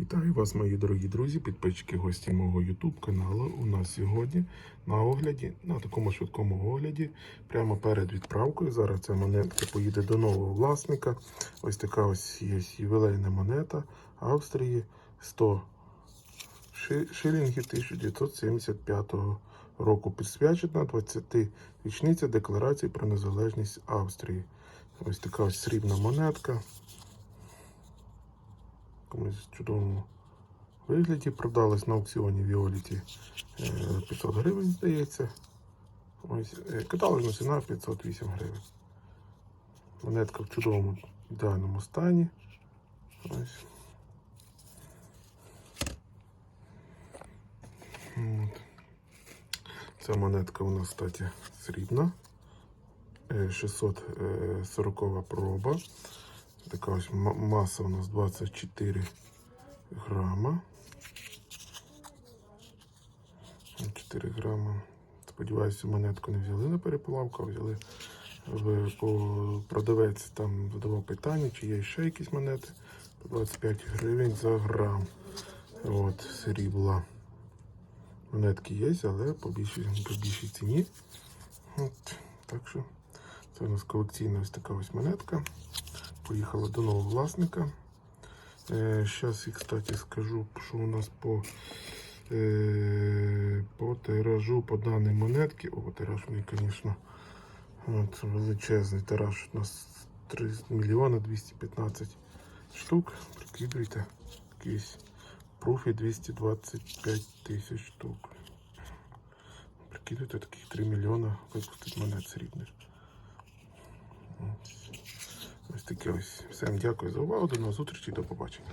Вітаю вас, мої дорогі друзі, підписчики, гості мого YouTube каналу. У нас сьогодні на огляді, на такому швидкому огляді, прямо перед відправкою. Зараз ця монетка поїде до нового власника. Ось така ось є ювілейна монета Австрії 100 шилінгів 1975 року. Присвячена 20 річниця Декларації про незалежність Австрії. Ось така ось срібна монетка якомусь чудовому вигляді. Продалась на аукціоні Віоліті е, 500 гривень, здається. Ось, е, каталожна ціна 508 гривень. Монетка в чудовому ідеальному стані. Ось. Ця монетка у нас, кстати, срібна. Е, 640 проба. Така ось маса у нас 24 грама. 4 грама. Сподіваюся, монетку не взяли на переплавку, а взяли по продавець там задавав питання, чи є ще якісь монети. 25 гривень за грам. От, срібла. Монетки є, але по більшій, по більшій ціні. От, так що це у нас колекційна ось така ось монетка. Поїхала до нового власника. Зараз я, кстати, скажу, що у нас по, е, по тиражу по даній монетці. О, тираж неї, звісно, величезний тираж. У нас 3 мільйона 215 штук. Прикидуйте, якийсь пруфі 225 тисяч штук. Прикидуйте, таких 3 мільйона випустить монет срібних. Ось таке ось. Всім дякую за увагу. До нових зустрічей, до побачення.